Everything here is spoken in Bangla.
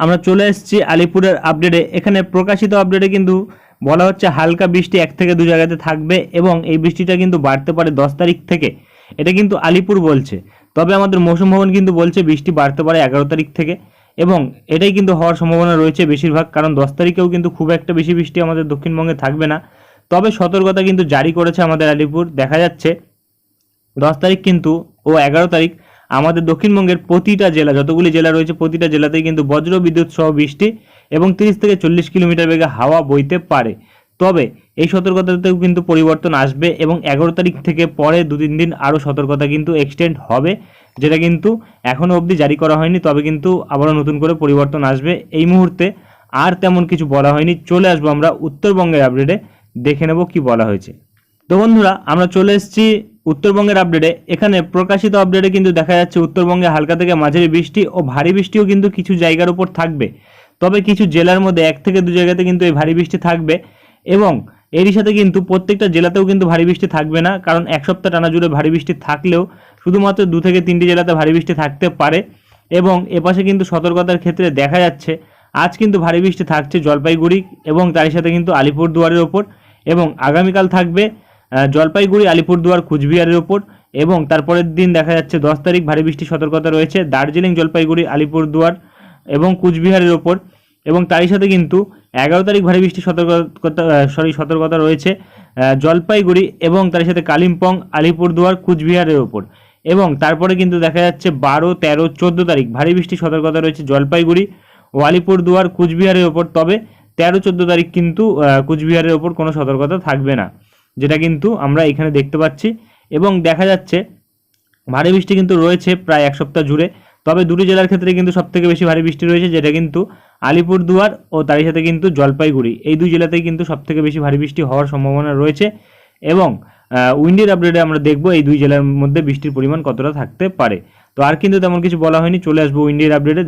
আমরা চলে এসেছি আলিপুরের আপডেটে এখানে প্রকাশিত আপডেটে কিন্তু বলা হচ্ছে হালকা বৃষ্টি এক থেকে দু জায়গাতে থাকবে এবং এই বৃষ্টিটা কিন্তু বাড়তে পারে দশ তারিখ থেকে। এটা কিন্তু আলিপুর বলছে। তবে আমাদের মৌসুম ভবন কিন্তু বলছে বৃষ্টি বাড়তে পারে এগারো তারিখ থেকে এবং এটাই কিন্তু হওয়ার সম্ভাবনা রয়েছে বেশিরভাগ, কারণ দশ তারিখেও কিন্তু খুব একটা বেশি বৃষ্টি আমাদের দক্ষিণবঙ্গে থাকবে না। তবে সতর্কতা কিন্তু জারি করেছে আমাদের আলিপুর। দেখা যাচ্ছে দশ তারিখ কিন্তু ও এগারো তারিখ আমাদের দক্ষিণবঙ্গের প্রতিটা জেলা, যতগুলি জেলা রয়েছে প্রতিটা জেলাতেই কিন্তু বজ্র বিদ্যুৎ সহ বৃষ্টি এবং তিরিশ থেকে চল্লিশ কিলোমিটার বেগে হাওয়া বইতে পারে। তবে এই সতর্কতাতেও কিন্তু পরিবর্তন আসবে এবং এগারো তারিখ থেকে পরে দু তিন দিন আরও সতর্কতা কিন্তু এক্সটেন্ড হবে, যেটা কিন্তু এখনও অবধি জারি করা হয়নি, তবে কিন্তু আবারও নতুন করে পরিবর্তন আসবে এই মুহূর্তে। আর তেমন কিছু বলা হয়নি, চলে আসব আমরা উত্তরবঙ্গের আপডেটে দেখে নেব কি বলা হয়েছে। তো বন্ধুরা, আমরা চলে এসেছি উত্তরবঙ্গের আপডেটে এখানে প্রকাশিত আপডেটে কিন্তু দেখা যাচ্ছে উত্তরবঙ্গে হালকা থেকে মাঝারি বৃষ্টি ও ভারী বৃষ্টিও কিন্তু কিছু জায়গার উপর থাকবে। তবে কিছু জেলার মধ্যে এক থেকে দু জায়গাতে কিন্তু এই ভারী বৃষ্টি থাকবে এবং এরই সাথে কিন্তু প্রত্যেকটা জেলাতেও কিন্তু ভারী বৃষ্টি থাকবে না, কারণ এক সপ্তাহ টানা জুড়ে ভারী বৃষ্টি থাকলেও শুধুমাত্র দু থেকে তিনটি জেলাতে ভারী বৃষ্টি থাকতে পারে এবং এপাশে কিন্তু সতর্কতার ক্ষেত্রে দেখা যাচ্ছে আজ কিন্তু ভারী বৃষ্টি থাকছে জলপাইগুড়ি এবং তারই সাথে কিন্তু আলিপুরদুয়ারের ওপর এবং আগামীকাল থাকবে জলপাইগুড়ি, আলিপুরদুয়ার, কুচবিহারের ওপর এবং তারপরের দিন দেখা যাচ্ছে দশ তারিখ ভারী বৃষ্টির সতর্কতা রয়েছে। দার্জিলিং, জলপাইগুড়ি, আলিপুরদুয়ার এবং কুচবিহারের ওপর এবং তারই সাথে কিন্তু এগারো তারিখ ভারী বৃষ্টির সতর্কতা সরি সতর্কতা রয়েছে জলপাইগুড়ি এবং তার সাথে কালিম্পং, আলিপুরদুয়ার, কুচবিহারের ওপর এবং তারপরে কিন্তু দেখা যাচ্ছে বারো, তেরো, চোদ্দ তারিখ ভারী বৃষ্টির সতর্কতা রয়েছে জলপাইগুড়ি ও আলিপুরদুয়ার, কুচবিহারের ওপর তবে তেরো, চোদ্দ তারিখ কিন্তু কুচবিহারের ওপর কোনো সতর্কতা থাকবে না। যেটা কিন্তু আমরা এখানে দেখতে পাচ্ছি। এবং দেখা যাচ্ছে, ভারী বৃষ্টি কিন্তু রয়েছে প্রায় এক সপ্তাহ জুড়ে। তবে দুটি জেলার ক্ষেত্রে কিন্তু সব থেকে বেশি ভারী বৃষ্টি রয়েছে, যেটা কিন্তু আলিপুরদুয়ার ও তারই সাথে কিন্তু জলপাইগুড়ি। এই দুই জেলাতেই কিন্তু সব থেকে বেশি ভারী বৃষ্টি হওয়ার সম্ভাবনা রয়েছে এবং উইন্ডের আপডেটে আমরা দেখব এই দুই জেলার মধ্যে বৃষ্টির পরিমাণ কতটা থাকতে পারে। তো আর কিন্তু তেমন কিছু বলা হয়নি, চলে আসব উইন্ডের আপডেটে